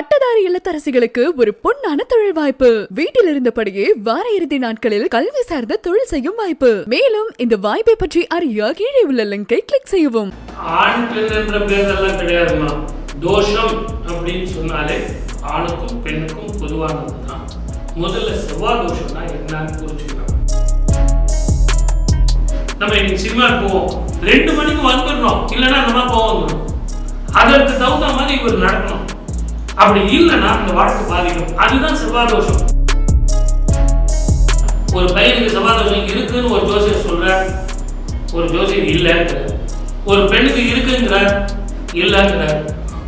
பட்டதாரி இல்லத்தரசிகளுக்கு ஒரு பொன்னான தொழில் வாய்ப்பு. வீட்டில் இருந்தபடியே வார இறுதி நாட்களில் கல்வி சார்ந்த தொழில் செய்யும் வாய்ப்பு. மேலும் இந்த வாய்ப்பை பற்றி அறிய கீழே உள்ள லிங்கை கிளிக் செய்யவும். ஆண் பெண் என்ற பேரெல்லாம் கிடையாதுமா? தோஷம் அப்படின்னு சொன்னாலே ஆணுக்கும் பெண்ணுக்கும் பொதுவானதுதான் முதல்ல செவ்வாய் தோஷம்னா என்னன்னு புரிஞ்சுக்கணும். நம்ம இன்னைக்கு சினிமா போவோம். ரெண்டு மணிக்கு வந்துடணும். இல்லைன்னா நம்ம போவோம் அதற்கு தகுந்த மாதிரி இவர் நடக்கணும். அப்படி இல்லைன்னா அந்த வாழ்க்கை பாதிக்கும் அதுதான் செவ்வாய் தோஷம் ஒரு பையனுக்கு செவ்வாய் தோஷம் இருக்குன்னு ஒரு ஜோசியர் சொல்றார். ஒரு ஜோசியர் இல்லைங்கிறார். ஒரு பெண்ணுக்கு இருக்குங்கிறார் இல்லைங்கிறார்.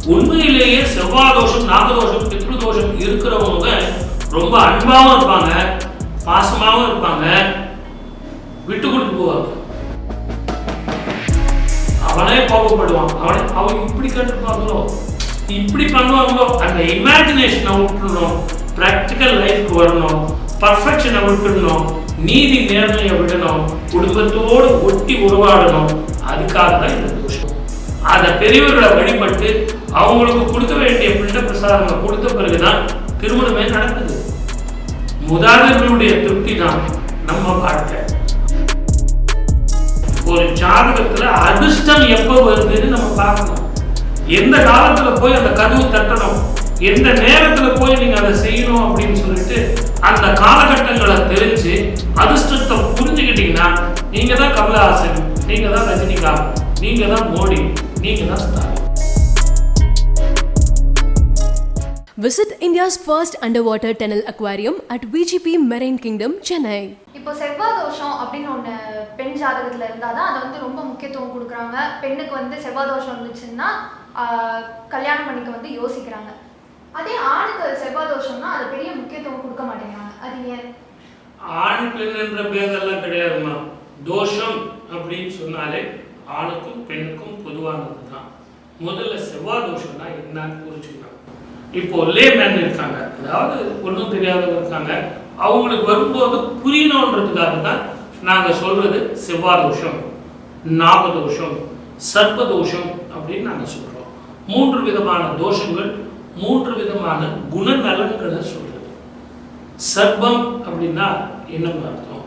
உண்மையிலேயே செவ்வாய் தோஷம் நாகதோஷம் பித்ருதோஷம் இருக்கிறவங்க ரொம்ப அன்பாவும் இருப்பாங்க பாசமாவும் இருப்பாங்க விட்டு கொடுத்து போவாங்க. அவனே கோபப்படுவான். அவனே அவன் இப்படி கேட்டுருப்பாங்களோ? இப்படி பண்ணுவாங்களோ? அந்த இமேஜினேஷனை விட்டுடணும் ப்ராக்டிக்கல் லைஃப்க்கு வரணும். பர்ஃபெக்ஷனை விட்டுடணும் நீதி நேர்மையை விடணும். குடும்பத்தோடு ஒட்டி உருவாடணும் அதுக்காக தான் இந்த தோஷம். அதை பெரியவர்களை வழிபட்டு அவங்களுக்கு கொடுக்க வேண்டிய பிண்ட பிரசாதங்களை கொடுத்த பிறகுதான் திருமணமே நடக்குது. முதாதர்களுடைய திருப்தி தான் நம்ம வாழ்க்கை. ஒரு ஜாதகத்துல அதிர்ஷ்டம் எப்போ வருதுன்னு நம்ம பார்க்கணும். எந்த காலத்துல போய் அந்த கதவு தட்டணும்? எந்த நேரத்துல போய் நீங்க அதை செய்யணும் அப்படின்னு சொல்லிட்டு அந்த காலகட்டங்களை தெரிஞ்சு அதிர்ஷ்டத்தை புரிஞ்சுக்கிட்டீங்கன்னா நீங்க தான் கமலஹாசன் நீங்க தான் ரஜினிகாந்த் நீங்க தான் மோடி நீங்க தான் Stalin. Visit India's first underwater tunnel aquarium at VGP Marine Kingdom, Chennai. இப்போ செவ்வாய் தோஷம் அப்படின்னு ஒன்று பெண் ஜாதகத்தில் இருந்தால் தான் அதை வந்து ரொம்ப முக்கியத்துவம் கொடுக்குறாங்க. பெண்ணுக்கு வந்து செவ்வாய் தோஷம் இருந்துச்சுன்னா கல்யாணம் பண்ணிக்க வந்து யோசிக்கிறாங்க. அதே ஆணுக்கு செவ்வாய் தோஷம்னா அது பெரிய முக்கியத்துவம் கொடுக்க மாட்டேங்கிறாங்க. அது ஏன்? ஆண் பெண் என்ற பேரெல்லாம் கிடையாதுமா தோஷம் அப்படின்னு சொன்னாலே ஆணுக்கும் பெண்ணுக்கும் பொதுவானது தான். முதல்ல செவ்வாய் தோஷம்னா என்னன்னு புரிஞ்சுக்கலாம் இப்போ லேமேன் இருக்காங்க அதாவது ஒன்றும் தெரியாதவங்க இருக்காங்க. அவங்களுக்கு வரும்போது புரியணுன்றதுக்காக தான் நாங்கள் சொல்றது செவ்வாய் தோஷம் நாகதோஷம் சர்ப்பதோஷம் அப்படின்னு நாங்கள் சொல்கிறோம் மூன்று விதமான தோஷங்கள் மூன்று விதமான குணநலன்களை சொல்றது. சர்பம் அப்படின்னா என்ன அர்த்தம்?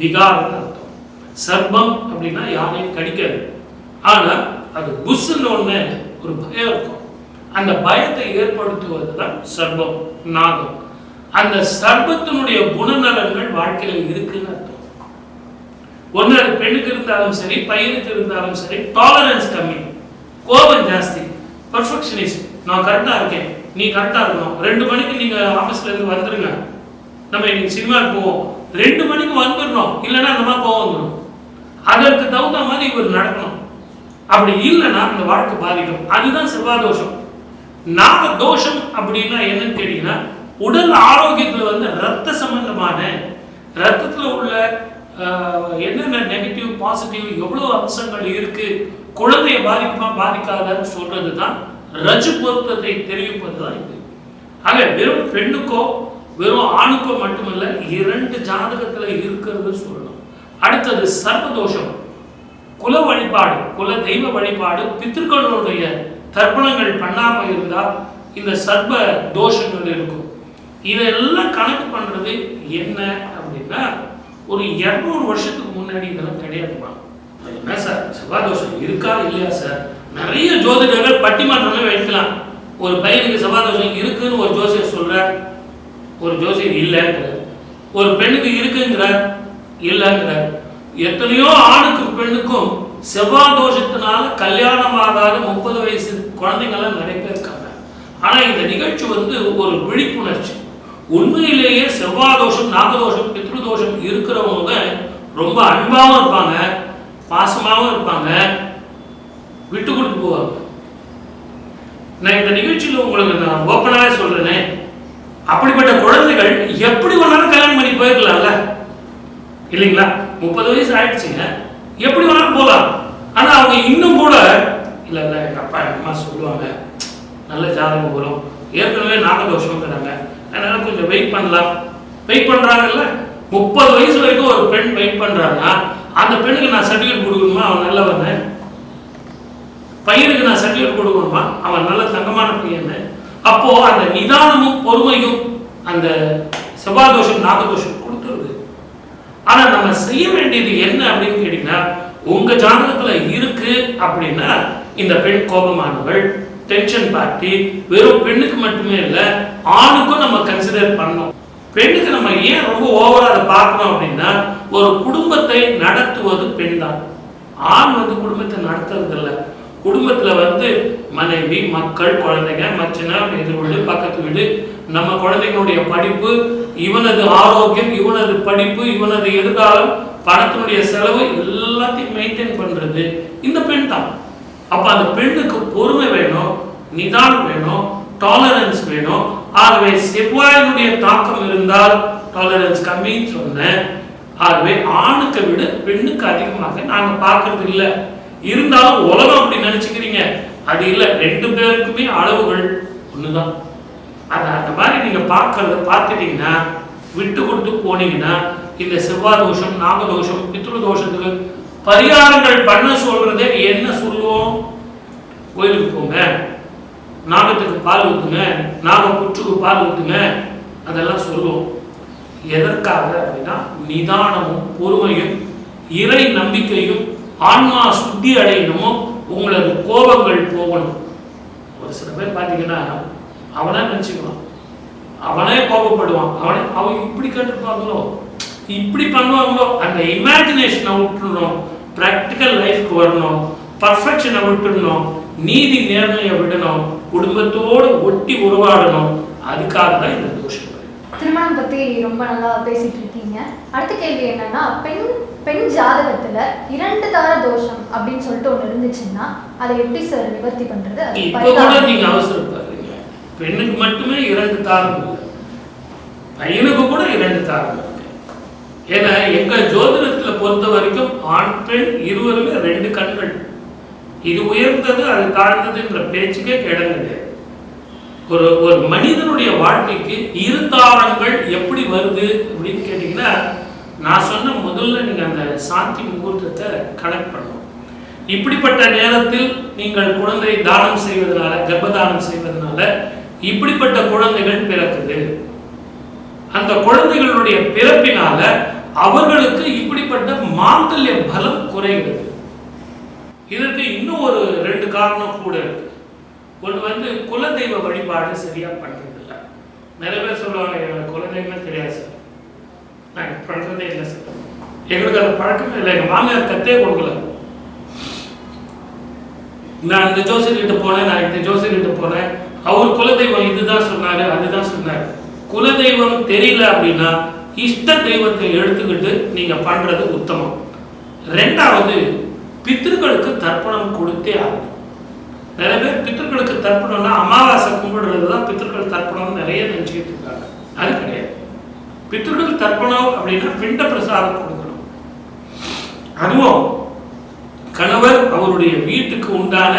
விகாரம்னு அர்த்தம். சர்பம் அப்படின்னா யாரையும் கடிக்காது. ஆனா அது புஷ்ன்னு ஒண்ணு ஒரு பயம் இருக்கும். அந்த பயத்தை ஏற்படுத்துவது தான் சர்பம் நாகம். அந்த சர்பத்தினுடைய குணநலன்கள் வாழ்க்கையில இருக்குன்னு அர்த்தம். ஒன்று அது பெண்ணுக்கு இருந்தாலும் சரி பையனுக்கு இருந்தாலும் சரி டாலரன்ஸ் கம்மி. கோபம் ஜாஸ்தி. பர்ஃபெக்ஷனிஸ்ட் நான் கரெக்டாக இருக்கேன். நீ கரெக்டாக இருக்கணும். ரெண்டு மணிக்கு நீங்கள் ஆஃபீஸ்லேருந்து வந்துடுங்க நம்ம இன்னைக்கு சினிமாவுக்கு போவோம். ரெண்டு மணிக்கு வந்துடணும். இல்லைன்னா நம்ம போவோம் அதற்கு தகுந்த மாதிரி இவர் நடக்கணும். அப்படி இல்லைன்னா அந்த வாழ்க்கை பாதிக்கும். அதுதான் செவ்வாதோஷம். நாக தோஷம் அப்படின்னா என்னன்னு கேட்டீங்கன்னா உடல் ஆரோக்கியத்தில் வந்து ரத்த சம்பந்தமான ரத்தத்தில் உள்ள என்னென்ன நெகட்டிவ் பாசிட்டிவ் எவ்வளோ அம்சங்கள் இருக்குது குழந்தைய பாதிக்குமா பாதிக்காதான்னு சொல்றது தான் ரஜு பொருத்தத்தை தெரிவிப்பது தான் இது. ஆக வெறும் பெண்ணுக்கோ வெறும் ஆணுக்கோ மட்டுமல்ல இரண்டு ஜாதகத்தில் இருக்கிறது சொல்லணும். அடுத்தது சர்வதோஷம் குல வழிபாடு குல தெய்வ வழிபாடு பித்திருக்களுடைய தர்ப்பணங்கள் பண்ணாமல் இருந்தால் இந்த சர்வ தோஷங்கள் இருக்கும். இதெல்லாம் கணக்கு பண்ணுறது என்ன அப்படின்னா ஒரு இரநூறு வருஷத்துக்கு முன்னாடி இதெல்லாம் கிடையாதுமா? என்ன சார்? செவ்வாய் தோஷம் இருக்கா இல்லையா சார்? நிறைய ஜோதிடர்கள் பட்டிமன்றமே வைக்கலாம். ஒரு பையனுக்கு செவ்வாய் தோஷம் இருக்குன்னு ஒரு ஜோசியர் சொல்கிறார் ஒரு ஜோசியர் இல்லைங்கிறார். ஒரு பெண்ணுக்கு இருக்குங்கிறார். இல்லைங்கிறார். எத்தனையோ ஆணுக்கும் பெண்ணுக்கும் செவ்வாய் தோஷத்தினால கல்யாணம் ஆகாத முப்பது வயசு குழந்தைங்கள்லாம் நிறைய பேர் இருக்காங்க. ஆனால் இந்த நிகழ்ச்சி வந்து ஒரு விழிப்புணர்ச்சி. உண்மையிலேயே செவ்வாய் தோஷம் நாகதோஷம் பித்ருதோஷம் இருக்கிறவங்க ரொம்ப அன்பாகவும் இருப்பாங்க. பாசமாகவும் இருப்பாங்க. விட்டு கொடுத்து போவாங்க. நான் இந்த நிகழ்ச்சியில் உங்களுக்கு நான் ஓப்பனாகவே சொல்கிறேனே அப்படிப்பட்ட குழந்தைகள் எப்படி வேணாலும் கல்யாணம் பண்ணி போயிடலாம்ல இல்லைங்களா? முப்பது வயசு ஆயிடுச்சுங்க. எப்படி வேணாலும் போகலாம். ஆனால் அவங்க இன்னும் கூட இல்லை இல்லை எங்கள் அப்பா எங்கள் அம்மா சொல்லுவாங்க நல்ல ஜாதகம் வரும் ஏற்கனவே நாகதோஷம்ங்கிறாங்க அதனால கொஞ்சம் வெயிட் பண்ணலாம். வெயிட் பண்ணுறாங்கல்ல முப்பது வயசு வரைக்கும் ஒரு பெண் வெயிட் பண்ணுறாங்கன்னா அந்த பெண்ணுக்கு நான் சர்டிஃபிகேட் கொடுக்கணுமா? அவன் நல்லவன். பையனுக்கு நான் சர்டிஃபிகேட் கொடுக்கணுமா? அவன் நல்ல தங்கமான பையன். அப்போ அந்த நிதானமும் பொறுமையும் அந்த செவ்வாதோஷம் நாகதோஷம் கொடுத்துருது. ஆனா நம்ம செய்ய வேண்டியது என்ன அப்படின்னு கேட்டீங்கன்னா உங்க ஜாதகத்துல இருக்கு அப்படின்னா இந்த பெண் கோபமானவள் டென்ஷன் பார்ட்டி வெறும் பெண்ணுக்கு மட்டுமே இல்லை ஆணுக்கும் நம்ம கன்சிடர் பண்ணணும். பெண்ணுக்கு நம்ம ஏன் ரொம்ப ஓவரா அதை பார்க்கணும் அப்படின்னா ஒரு குடும்பத்தை நடத்துவது பெண் தான் ஆண் வந்து குடும்பத்தை நடத்துறது இல்லை குடும்பத்தில் வந்து மனைவி மக்கள் குழந்தைங்க மச்சனா எதிர் வீடு பக்கத்து வீடு நம்ம குழந்தைங்களுடைய படிப்பு இவனது ஆரோக்கியம் இவனது படிப்பு இவனது எதிர்காலம் பணத்தினுடைய செலவு எல்லாத்தையும் மெயின்டைன் பண்ணுறது இந்த பெண் தான். அப்போ அந்த பெண்ணுக்கு பொறுமை வேணும் நிதானம் வேணும் டாலரன்ஸ் வேணும். ஆகவே செவ்வாயினுடைய தாக்கம் இருந்தால் டாலரன்ஸ் கம்மின்னு சொன்னேன். ஆகவே ஆணுக்கு விட பெண்ணுக்கு அதிகமாக நாங்க பார்க்கறது இல்ல. இருந்தாலும் உலகம் அப்படி நினைச்சுக்கிறீங்க. அது இல்ல ரெண்டு பேருக்குமே அளவுகள் ஒண்ணுதான். அது அந்த மாதிரி நீங்க பார்க்கறத பார்த்துட்டீங்கன்னா விட்டு கொடுத்து போனீங்கன்னா இந்த செவ்வாய் தோஷம் நாகதோஷம் பித்ரு தோஷத்துக்கு பரிகாரங்கள் பண்ண சொல்றதே என்ன சொல்லுவோம்? கோயிலுக்கு போங்க. நாகத்துக்கு பால் ஊத்துங்க. நாக புற்றுக்கு பால் ஊத்துங்க. அதெல்லாம் சொல்லுவோம். எதற்காக அப்படின்னா நிதானமும் பொறுமையும் இறை நம்பிக்கையும் ஆன்மா சுத்தி அடையணுமோ உங்களது கோபங்கள் போகணும். ஒரு சில பேர் பார்த்தீங்கன்னா அவனே நினச்சிக்கலாம் அவனே கோபப்படுவான். அவனே அவன் இப்படி கேட்டிருப்பாங்களோ? இப்படி பண்ணுவாங்களோ? அந்த இமேஜினேஷனை விட்டுறணும் ப்ராக்டிக்கல் லைஃப்க்கு வரணும். பர்ஃபெக்ஷனை விட்டுடணும். நீதி நேர்மையை விடணும். குடும்பத்தோடு ஒட்டி உருவாடணும் அதுக்காக தான் இந்த தோஷம் திருமணம் பத்தி ரொம்ப நல்லா பேசிட்டு இருக்கீங்க அடுத்த கேள்வி என்னன்னா பெண் பெண் ஜாதகத்துல இரண்டு தார தோஷம் அப்படின்னு சொல்லிட்டு ஒண்ணு இருந்துச்சுன்னா அதை எப்படி சார் நிவர்த்தி பண்றது? நீங்க அவசரப்படுறீங்க பெண்ணுக்கு மட்டுமே இரண்டு தாரம் பையனுக்கு கூட இரண்டு தாரம் இருக்கு ஏன்னா எங்க ஜோதிடத்துல பொறுத்த வரைக்கும் ஆண் பெண் இருவருமே ரெண்டு கண்கள். இது உயர்ந்தது அது தாழ்ந்ததுன்ற பேச்சுக்கே இடம் கிடையாது ஒரு ஒரு மனிதனுடைய வாழ்க்கைக்கு இரு தாரங்கள் எப்படி வருது அப்படின்னு கேட்டிங்கன்னா நான் சொன்ன முதல்ல நீங்கள் அந்த சாந்தி முகூர்த்தத்தை கனெக்ட் பண்ணணும். இப்படிப்பட்ட நேரத்தில் நீங்கள் குழந்தையை தானம் செய்வதனால கர்ப்பதானம் செய்வதனால இப்படிப்பட்ட குழந்தைகள் பிறக்குது. அந்த குழந்தைகளுடைய பிறப்பினால அவர்களுக்கு இப்படிப்பட்ட மாந்தல்ய பலம் குறைகிறது. இதற்கு இன்னும் ஒரு ரெண்டு காரணம் கூட இருக்கு. ஒன்று வந்து குலதெய்வ வழிபாடு சரியாக பண்ணுறதில்ல நிறைய பேர் சொல்லுவாங்க எனக்கு குலதெய்வமே தெரியாது சார். நான் பண்றதே இல்லை சார். எங்களுக்கு அந்த பழக்கமே இல்லை. எங்கள் மாமியார் கத்தே கொடுக்கல. நான் இந்த ஜோசியர்கிட்ட போனேன் நான் இந்த ஜோசியர்கிட்ட போனேன். அவர் குலதெய்வம் இதுதான் சொன்னார் அதுதான் சொன்னார். குலதெய்வம் தெரியல அப்படின்னா இஷ்ட தெய்வத்தை எடுத்துக்கிட்டு நீங்கள் பண்ணுறது உத்தமம். ரெண்டாவது பித்திருக்களுக்கு தர்ப்பணம் கொடுத்தே ஆகும் நிறைய பேர் பித்திருக்களுக்கு தர்ப்பணம்னா அமாவாசை கும்பிடுறது தான் பித்திருக்கள் தர்ப்பணம் நிறைய நினச்சிக்கிட்டு இருக்காங்க. அது கிடையாது. பித்திருக்கள் தர்ப்பணம் அப்படின்னா பிண்ட பிரசாதம் கொடுக்கணும். அதுவும் கணவர் அவருடைய வீட்டுக்கு உண்டான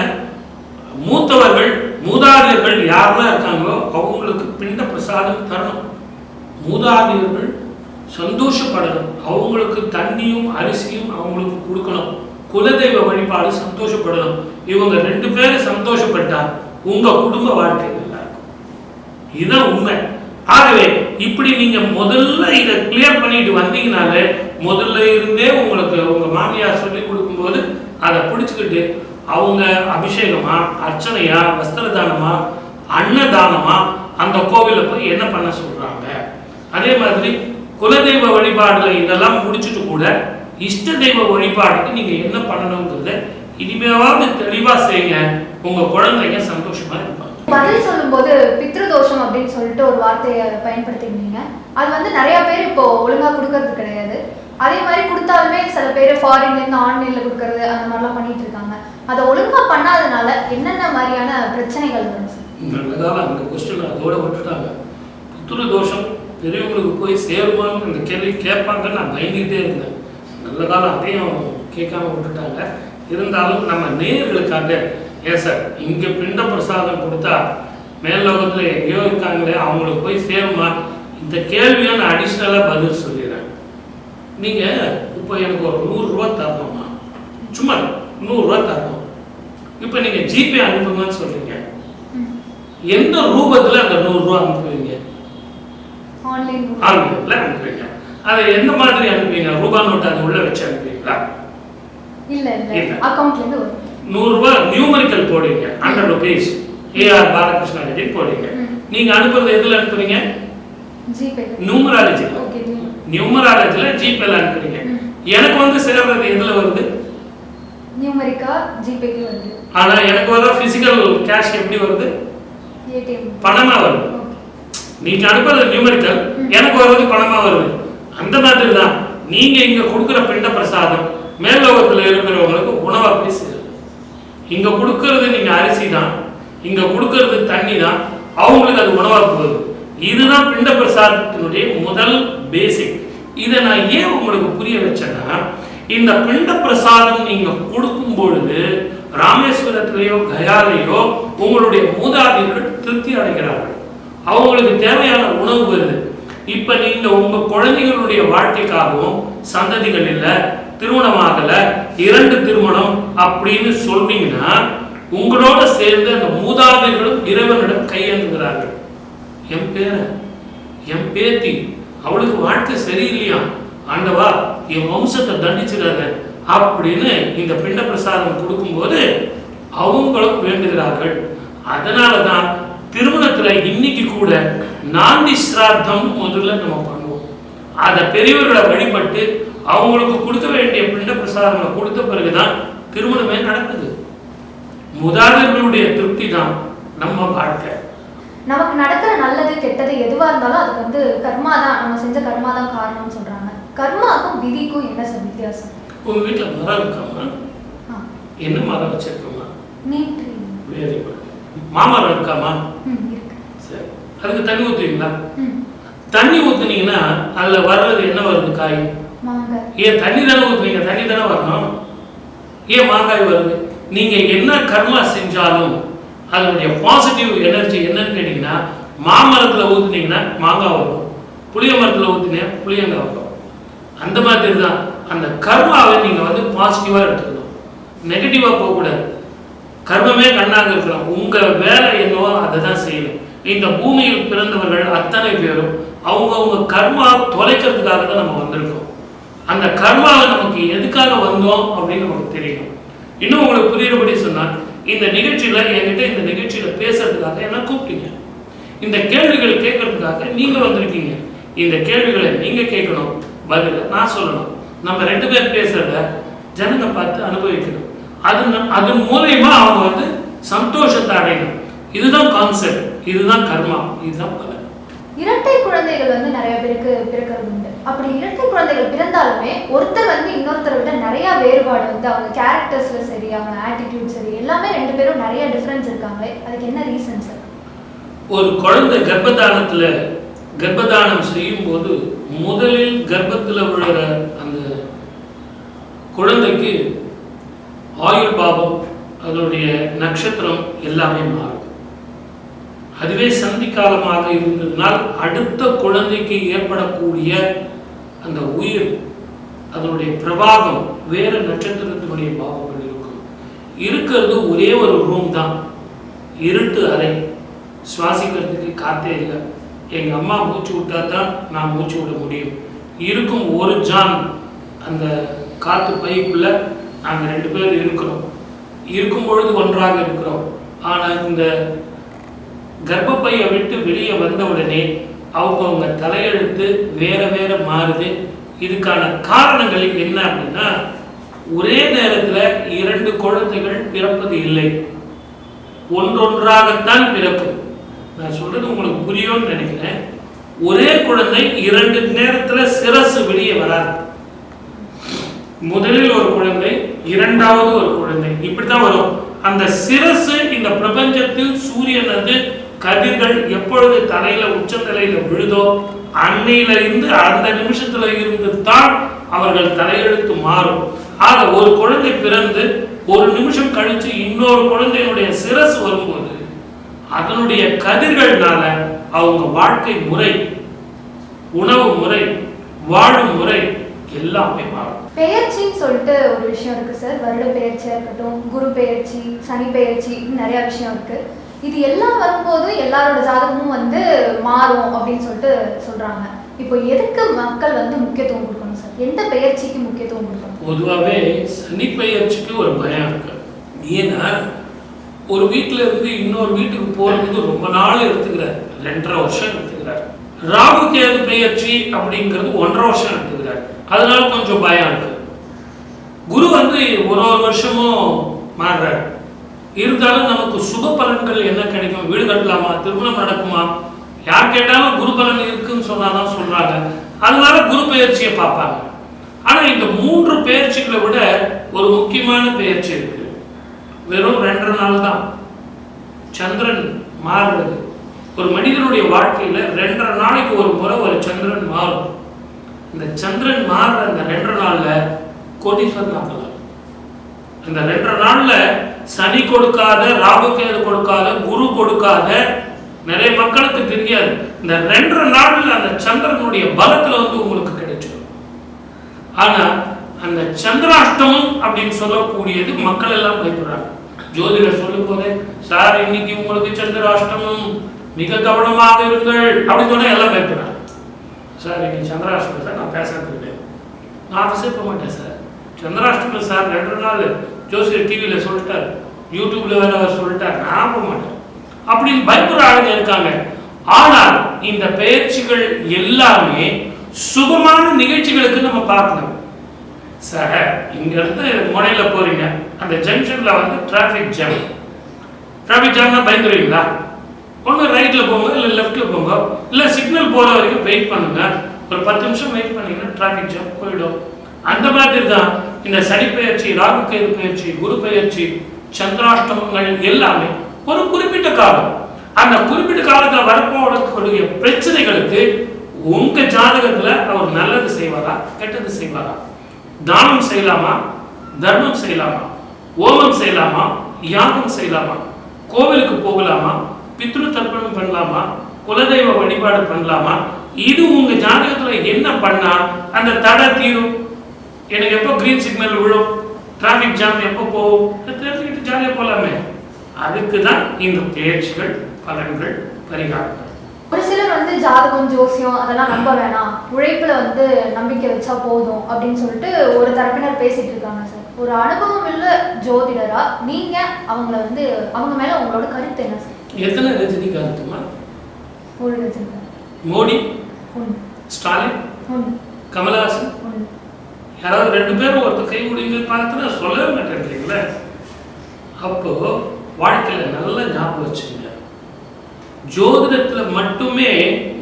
மூத்தவர்கள் மூதாதையர்கள் யாரெல்லாம் இருக்காங்களோ அவங்களுக்கு பிண்ட பிரசாதம் தரணும். மூதாதையர்கள் சந்தோஷப்படணும். அவங்களுக்கு தண்ணியும் அரிசியும் அவங்களுக்கு கொடுக்கணும். குலதெய்வ வழிபாடு சந்தோஷப்படணும். இவங்க ரெண்டு பேரும் சந்தோஷப்பட்டா உங்க குடும்ப வாழ்க்கை நல்லா இருக்கும். இதுதான் உண்மை. ஆகவே இப்படி நீங்க முதல்ல இதை கிளியர் பண்ணிட்டு வந்தீங்கனாலே முதல்ல இருந்தே உங்களுக்கு உங்க மாமியார் சொல்லி கொடுக்கும்போது அதை பிடிச்சுக்கிட்டு அவங்க அபிஷேகமா அர்ச்சனையா வஸ்திர தானமா அன்னதானமா அந்த கோவில்ல போய் என்ன பண்ண சொல்றாங்க? அதே மாதிரி குலதெய்வ வழிபாடுல இதெல்லாம் முடிச்சுட்டு கூட இஷ்ட தெய்வ வழிபாடுக்கு நீங்க என்ன பண்ணணுங்கிறத இனிமேவாவது தெளிவா செய்யுங்க உங்க குழந்தைங்க சந்தோஷமா இருப்பாங்க. பதில் சொல்லும்போது பித்ருதோஷம் அப்படின்னு சொல்லிட்டு ஒரு வார்த்தையை பயன்படுத்திருந்தீங்க அது வந்து நிறைய பேர் இப்போ ஒழுங்கா கொடுக்கறது கிடையாது. அதே மாதிரி கொடுத்தாலுமே சில பேர் ஃபாரின்ல இருந்து ஆன்லைன்ல கொடுக்கறது அந்த மாதிரிலாம் பண்ணிட்டு இருக்காங்க. அதை ஒழுங்கா பண்ணாதனால என்னென்ன மாதிரியான பிரச்சனைகள் வரும் நல்லதால அந்த கொஸ்டின் அதோட விட்டுட்டாங்க. புத்துரு தோஷம் பெரியவங்களுக்கு போய் சேருமான்னு அந்த கேள்வி கேட்பாங்கன்னு நான் பயந்துகிட்டே இருந்தேன். நல்லதால அதையும் கேட்காம விட்டுட்டாங்க. இருந்தாலும் நம்ம நேர்களுக்காக ஏன் சார் இங்கே பிண்ட பிரசாதம் கொடுத்தா மேல் லோகத்தில் எங்கேயோ இருக்காங்களே அவங்களுக்கு போய் சேருமா? இந்த கேள்வியை நான் அடிஷ்னலாக பதில் சொல்லிடுறேன். நீங்கள் இப்போ எனக்கு ஒரு நூறுரூவா தரணுமா சும்மா நூறுரூவா தரணும். இப்போ நீங்கள் ஜிபே அனுப்புங்கன்னு சொல்றீங்க. எந்த ரூபத்துல அந்த நூறு ரூபா அனுப்புவீங்க? ஆன்லைன் ஆன்லைன்ல அனுப்புவீங்க. அதை எந்த மாதிரி அனுப்புவீங்க ரூபா நோட்டு அது உள்ள வச்சு அனுப்புவீங்களா இல்ல இல்ல. அக்கவுண்ட்ல இருந்து நூறு ரூபாய் நியூமரிக்கல் போடுவீங்க hundred rupees AR Balakrishna Reddy போடுவீங்க. நீங்க அனுப்புறது எதுல அனுப்புறீங்க? ஜிபே நியூமராலஜில ஜிபேல அனுப்புறீங்க. எனக்கு வந்து சேர்றது எதுல வருது? நியூமரிக்கா ஜிபேக்கு வருது. ஆனா எனக்கு வர பிசிக்கல் கேஷ் எப்படி வருது? ஏடிஎம் பணமா வருது. நீங்க அனுப்புறது நியூமரிக்கல் எனக்கு வர்றது பணமா வருது. அந்த மாதிரி தான் நீங்க இங்க கொடுக்குற பிண்ட பிரசாதம் மேல்லோகத்தில் இருக்கிறவங்களுக்கு உணவை போய் சேரும். இங்க கொடுக்கறது நீங்க அரிசி தான் இங்க கொடுக்கறது தண்ணி தான் அவங்களுக்கு அது உணவா போகுது. இதுதான் பிண்ட பிரசாதத்தினுடைய முதல் பேசிக் இதை நான் ஏன் உங்களுக்கு புரிய வச்சேன்னா இந்த பிண்ட பிரசாதம் நீங்க கொடுக்கும் பொழுது ராமேஸ்வரத்திலேயோ கயாலையோ உங்களுடைய மூதாதையர்கள் திருப்தி அடைகிறார்கள். அவங்களுக்கு தேவையான உணவு வருது. இப்ப நீங்க உங்க குழந்தைகளுடைய வாழ்க்கைக்காகவும் சந்ததிகள் இல்ல திருமணம் ஆகல இரண்டு திருமணம் அப்படின்னு சொன்னீங்கன்னா உங்களோட சேர்ந்து அந்த மூதாதைகளும் இறைவனிடம் கையேந்துகிறார்கள். என் பேர என் பேத்தி அவளுக்கு வாழ்க்கை சரியில்லையா? ஆண்டவா என் வம்சத்தை தண்டிச்சிடாத அப்படின்னு இந்த பிண்ட பிரசாதம் கொடுக்கும்போது அவங்களும் வேண்டுகிறார்கள். அதனால தான் திருமணத்துல இன்னைக்கு கூட நாந்தி சிராத்தம் முதல்ல நம்ம பண்ணுவோம். அதை பெரியவர்களை வழிபட்டு அவங்களுக்கு கொடுக்க வேண்டிய பிண்ட பிரசாதங்களை கொடுத்த பிறகுதான் திருமணமே நடக்குது. மூதாதையர்களுடைய திருப்தி தான் நம்ம வாழ்க்கை. நமக்கு நடக்கிற நல்லது கெட்டது எதுவா இருந்தாலும் அதுக்கு வந்து கர்மா தான் நம்ம செஞ்ச கர்மா தான் காரணம்னு சொல்றாங்க. கர்மாக்கும் விதிக்கும் என்ன வித்தியாசம்? உங்க வீட்டுல மரம் இருக்காமா? என்ன மரம் வச்சிருக்கோமா? நீட் வெரி குட் மாமரம் இருக்காமா? இருக்கு. அதுக்கு தண்ணி ஊத்துவீங்களா? ம். தண்ணி ஊத்துனீங்கன்னா அதுல வர்றது என்ன வருது காய்? ஏன் தண்ணி தானே ஊத்துவீங்க? தண்ணி தானே வரணும். ஏன் மாங்காய் வருது? நீங்க என்ன கர்மா செஞ்சாலும் அதனுடைய பாசிட்டிவ் எனர்ஜி என்னன்னு கேட்டீங்கன்னா மாமரத்துல ஊத்துனீங்கன்னா மாங்காய் வரும். புளிய மரத்துல ஊத்துனீங்க புளியங்காய் வரும். அந்த மாதிரி தான். அந்த கர்மாவை நீங்க வந்து பாசிட்டிவா எடுத்துக்கணும். நெகட்டிவா போகக்கூடாது. கர்மமே கண்ணாக இருக்கணும் உங்க வேலை என்னவோ அதை தான் செய்யணும் இந்த பூமியில் பிறந்தவர்கள் அத்தனை பேரும் அவங்கவுங்க கர்மா தொலைக்கிறதுக்காக தான் நம்ம வந்திருக்கோம். அந்த கர்மாவை நமக்கு எதுக்காக வந்தோம் அப்படின்னு நமக்கு தெரியும். இன்னும் உங்களுக்கு புரியுறபடி சொன்னால் இந்த நிகழ்ச்சியில் என்கிட்ட இந்த நிகழ்ச்சியில் பேசுறதுக்காக என்ன கூப்பிட்டீங்க. இந்த கேள்விகள் கேட்கறதுக்காக நீங்க வந்திருக்கீங்க. இந்த கேள்விகளை நீங்க கேட்கணும். பதில நான் சொல்லணும். நம்ம ரெண்டு பேர் பேசுறத ஜனங்க பார்த்து அனுபவிக்கணும். அது அதன் மூலயமா அவங்க வந்து சந்தோஷத்தை அடையணும். இதுதான் கான்செப்ட் இதுதான் கர்மா இதுதான் பலன். இரட்டை குழந்தைகள் வந்து நிறைய பேருக்கு பிறக்கிறது உண்டு அப்படி இரட்டை குழந்தைகள் பிறந்தாலுமே ஒருத்தர் வந்து இன்னொருத்தரை விட நிறைய வேறுபாடு வந்து அவங்க கேரக்டர்ஸ்ல சரி அவங்க ஆட்டிடியூட் சரி எல்லாமே ரெண்டு பேரும் நிறைய டிஃபரன்ஸ் இருக்காங்களே அதுக்கு என்ன ரீசன் சார் ஒரு குழந்தை கர்ப்பதானத்துல கர்ப்பதானம் செய்யும் போது முதலில் கர்ப்பத்துல விழுற அந்த குழந்தைக்கு ஆயுள் பாவம் அதனுடைய நட்சத்திரம் எல்லாமே மாறும். அதுவே சந்தி காலமாக இருந்ததுனால் அடுத்த குழந்தைக்கு ஏற்படக்கூடிய அந்த உயிர் அதனுடைய பிரபாகம் வேற நட்சத்திரத்தினுடைய பாவங்கள் இருக்கும். இருக்கிறது ஒரே ஒரு ரூம் தான். இருட்டு அறை. சுவாசிக்கிறதுக்கு காத்தே இல்லை. எங்கள் அம்மா மூச்சு விட்டா தான் நான் மூச்சு விட முடியும். இருக்கும் ஒரு ஜான் அந்த காற்று பைக்குள்ள நாங்கள் ரெண்டு பேர் இருக்கிறோம். இருக்கும் பொழுது ஒன்றாக இருக்கிறோம். ஆனால் இந்த கர்ப்பப்பையை விட்டு வெளியே வந்த உடனே அவங்கவுங்க தலையெழுத்து வேற வேற மாறுது. இதுக்கான காரணங்கள் என்ன அப்படின்னா ஒரே நேரத்தில் இரண்டு குழந்தைகள் பிறப்பது இல்லை. ஒன்றொன்றாகத்தான் பிறக்கும் நான் சொல்றது உங்களுக்கு புரியும்னு நினைக்கிறேன். ஒரே குழந்தை இரண்டு நேரத்தில் சிரசு வெளியே வராது. முதலில் ஒரு குழந்தை இரண்டாவது ஒரு குழந்தை. இப்படித்தான் வரும். அந்த சிரசு இந்த பிரபஞ்சத்தில் சூரியன் வந்து கதிர்கள் எப்பொழுது தலையில உச்சந்தலையில விழுதோ அன்னையில இருந்து அந்த நிமிஷத்துல இருந்து தான் அவர்கள் தலையெழுத்து மாறும். ஆக ஒரு குழந்தை பிறந்து ஒரு நிமிஷம் கழிச்சு இன்னொரு குழந்தையினுடைய சிரஸ் வரும்போது அதனுடைய கதிர்கள்னால அவங்க வாழ்க்கை முறை உணவு முறை வாழும் முறை எல்லாமே மாறும். பெயர்ச்சின்னு சொல்லிட்டு ஒரு விஷயம் இருக்கு சார். வருட பெயர்ச்சியா இருக்கட்டும் குரு பெயர்ச்சி சனி பெயர்ச்சி நிறைய விஷயம் இருக்கு. இது எல்லாம் வரும்போது எல்லாரோட ஜாதகமும் வந்து மாறும் அப்படின்னு சொல்லிட்டு சொல்றாங்க. இப்போ எதுக்கு மக்கள் வந்து முக்கியத்துவம் கொடுக்கணும் சார்? எந்த பெயர்ச்சிக்கு முக்கியத்துவம் கொடுக்கணும்? பொதுவாகவே சனி பெயர்ச்சிக்கு ஒரு பயம் இருக்கு. ஏன்னா ஒரு வீட்டில் இருந்து இன்னொரு வீட்டுக்கு போகிறதுக்கு ரொம்ப நாள் எடுத்துக்கிறார். ரெண்டரை வருஷம் எடுத்துக்கிறார். ராகு கேது பெயர்ச்சி அப்படிங்கிறது ஒன்றரை வருஷம் எடுத்துக்கிறார். அதனால கொஞ்சம் பயம் இருக்கு. குரு வந்து ஒரு ஒரு வருஷமும் மாறுறாரு. இருந்தாலும் நமக்கு சுப பலன்கள் என்ன கிடைக்கும்? வீடு கட்டலாமா? திருமணம் நடக்குமா? யார் கேட்டாலும் குரு பலன் இருக்குன்னு சொன்னாதான் சொல்றாங்க. அதனால குரு பயிற்சியை பார்ப்பாங்க. ஆனா இந்த மூன்று பயிற்சிகளை விட ஒரு முக்கியமான பெயர்ச்சி இருக்கு. வெறும் ரெண்டரை நாள் தான். சந்திரன் மாறுறது. ஒரு மனிதனுடைய வாழ்க்கையில ரெண்டரை நாளைக்கு ஒரு முறை ஒரு சந்திரன் மாறும். இந்த சந்திரன் மாறுற அந்த ரெண்டரை நாள்ல கோடீஸ்வரன் ஆகலாம் இந்த ரெண்டரை நாள்ல சனி கொடுக்காத ராகு கேது கொடுக்காத குரு கொடுக்காத நிறைய மக்களுக்கு தெரியாது. இந்த ரெண்டு நாளில் அந்த சந்திரனுடைய பலத்தில் வந்து உங்களுக்கு கிடைச்சிடும். ஆனா அந்த சந்திராஷ்டமம் அப்படின்னு சொல்லக்கூடியது மக்கள் எல்லாம் பயப்படுறாங்க. ஜோதிடர் சொல்லும் போதே சார் இன்னைக்கு உங்களுக்கு சந்திராஷ்டமம். மிக கவனமாக இருங்கள். அப்படின்னு சொன்னா எல்லாம் பயப்படுறாங்க. சார் இன்னைக்கு சந்திராஷ்டமம் சார் நான் பேசுறது நான் ஆஃபீஸே போக மாட்டேன் சார். சந்திராஷ்டமம் சார் ரெண்டு நாள். ஜோசியர் டிவியில் சொல்லிட்டார். யூடியூப்ல வேற அவர் சொல்லிட்டார். நான் போக மாட்டேன். அப்படின்னு பயப்படுற ஆளுங்க இருக்காங்க. ஆனால் இந்த பயிற்சிகள் எல்லாமே சுபமான நிகழ்ச்சிகளுக்கு நம்ம பார்க்கணும். சார் இங்க இருந்து முனையில போறீங்க. அந்த ஜங்ஷன்ல வந்து டிராஃபிக் ஜாம் டிராஃபிக் ஜாம்னா பயந்துருவீங்களா? ஒன்று ரைட்டில் போங்க இல்லை லெஃப்ட்டில் போங்க. இல்லை சிக்னல் போகிற வரைக்கும் வெயிட் பண்ணுங்க. ஒரு பத்து நிமிஷம் வெயிட் பண்ணிங்கன்னா டிராஃபிக் ஜாம் போயிடும். அந்த மாதிரி தான் இந்த சனி பெயர்ச்சி ராகு கேது பெயர்ச்சி குரு பெயர்ச்சி சந்திராஷ்டமங்கள் எல்லாமே ஒரு குறிப்பிட்ட காலம். அந்த குறிப்பிட்ட காலத்துல வரப்போடக்கூடிய பிரச்சனைகளுக்கு உங்க ஜாதகத்துல அவர் நல்லது செய்வாரா கெட்டது செய்வாரா? தானம் செய்யலாமா? தர்மம் செய்யலாமா? ஓமம் செய்யலாமா? யாகம் செய்யலாமா? கோவிலுக்கு போகலாமா? பித்ரு தர்ப்பணம் பண்ணலாமா? குலதெய்வ வழிபாடு பண்ணலாமா? இது உங்க ஜாதகத்துல என்ன பண்ணா அந்த தடை தீரும்? எனக்கு எப்போ கிரீன் சிக்னல் விழும்? டிராஃபிக் ஜாம் எப்போ போகும்? தெரிஞ்சுக்கிட்டு ஜாலியாக போகலாமே அதுக்கு தான் இந்த பயிற்சிகள் பலன்கள் பரிகாரங்கள். ஒரு சிலர் வந்து ஜாதகம் ஜோசியம் அதெல்லாம் நம்ப வேணாம். உழைப்புல வந்து நம்பிக்கை வச்சா போதும் அப்படின்னு சொல்லிட்டு ஒரு தரப்பினர் பேசிட்டு இருக்காங்க சார். ஒரு அனுபவம் உள்ள ஜோதிடரா நீங்க அவங்கள வந்து அவங்க மேல உங்களோட கருத்து என்ன சார்? எத்தனை ரஜினிகாந்த்மா ஒரு வச்சிருக்காங்க மோடி? ஸ்டாலின்? கமலஹாசன்? யாராவது ரெண்டு பேரும் ஒருத்தர் கை முடியுங்க பார்த்துனா சொல்லவே மாட்டேன்றீங்களே? அப்போ வாழ்க்கையில் நல்லா ஞாபகம் வச்சுங்க ஜோதிடத்தில் மட்டுமே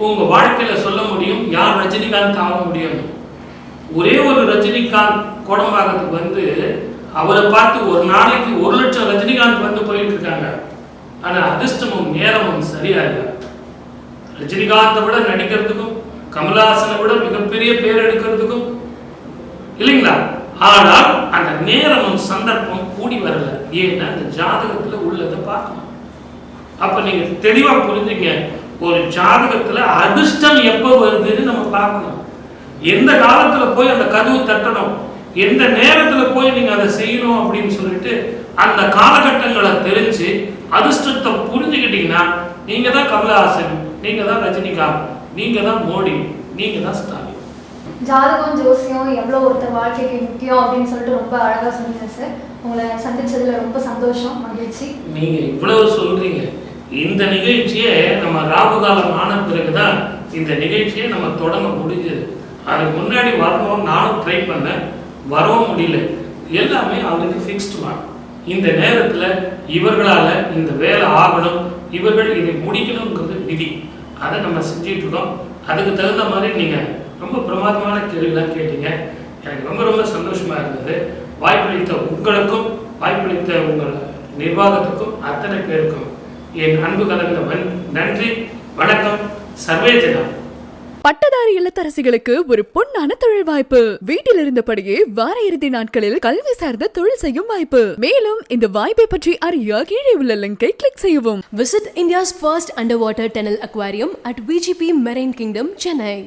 உங்கள் வாழ்க்கையில் சொல்ல முடியும் யார் ரஜினிகாந்த் ஆக முடியும். ஒரே ஒரு ரஜினிகாந்த் குடம்பாக்கத்துக்கு வந்து அவரை பார்த்து ஒரு நாளைக்கு ஒரு லட்சம் ரஜினிகாந்த் வந்து போயிட்டு இருக்காங்க. ஆனால் அதிர்ஷ்டமும் நேரமும் சரியா இல்லை ரஜினிகாந்தை விட நடிக்கிறதுக்கும் கமலஹாசனை விட மிகப்பெரிய பேர் எடுக்கிறதுக்கும் இல்லைங்களா? ஆனால் அந்த நேரமும் சந்தர்ப்பம் கூடி வரல. ஏன்னா அந்த ஜாதகத்துல உள்ளதை பார்க்கணும். அப்ப நீங்க தெளிவா புரிஞ்சுங்க. ஒரு ஜாதகத்துல அதிர்ஷ்டம் எப்போ வருதுன்னு நம்ம பார்க்கணும். எந்த காலத்துல போய் அந்த கதவு தட்டணும்? எந்த நேரத்துல போய் நீங்க அதை செய்யணும் அப்படின்னு சொல்லிட்டு அந்த காலகட்டங்களை தெரிஞ்சு அதிர்ஷ்டத்தை புரிஞ்சுக்கிட்டீங்கன்னா நீங்க தான் கமலஹாசன் நீங்க தான் ரஜினிகாந்த் நீங்க தான் மோடி நீங்க தான் ஸ்டாலின். ஜாதகம் ஜோசியம் எவ்வளோ ஒருத்தர் வாழ்க்கைக்கு முக்கியம் அப்படின்னு சொல்லிட்டு ரொம்ப அழகாக சொன்னீங்க சார் உங்களை சந்திச்சதுல ரொம்ப சந்தோஷம் மகிழ்ச்சி. நீங்க இவ்வளவு சொல்றீங்க. இந்த நிகழ்ச்சியே நம்ம ராகுகாலம் ஆன பிறகுதான் இந்த நிகழ்ச்சியை நம்ம தொடங்க முடிஞ்சது. அதுக்கு முன்னாடி வரணும்னு நானும் ட்ரை பண்ணேன். வரவும் முடியல. எல்லாமே அவளுக்கு ஃபிக்ஸ்டு இந்த நேரத்தில் இவர்களால் இந்த வேலை ஆகணும் இவர்கள் இதை முடிக்கணுங்கிறது விதி. அதை நம்ம செஞ்சிட்ருக்கோம் இருக்கோம். அதுக்கு தகுந்த மாதிரி நீங்கள் ரொம்ப பிரமாதமான கேள்விலாம் கேட்டீங்க. எனக்கு ரொம்ப ரொம்ப சந்தோஷமா இருந்தது. வாய்ப்பளித்த உங்களுக்கும் வாய்ப்பளித்த உங்கள் நிர்வாகத்துக்கும் அத்தனை பேருக்கும் என் அன்பு கலந்த நன்றி வணக்கம் சர்வேஜனா. பட்டதாரி இல்லத்தரசிகளுக்கு ஒரு பொன்னான தொழில் வாய்ப்பு. வீட்டில் இருந்தபடியே வார இறுதி நாட்களில் கல்வி சார்ந்த தொழில் செய்யும் வாய்ப்பு. மேலும் இந்த வாய்ப்பை பற்றி அறிய கீழே உள்ள லிங்கை கிளிக் செய்யவும். Visit India's first underwater tunnel aquarium at VGP Marine Kingdom, Chennai.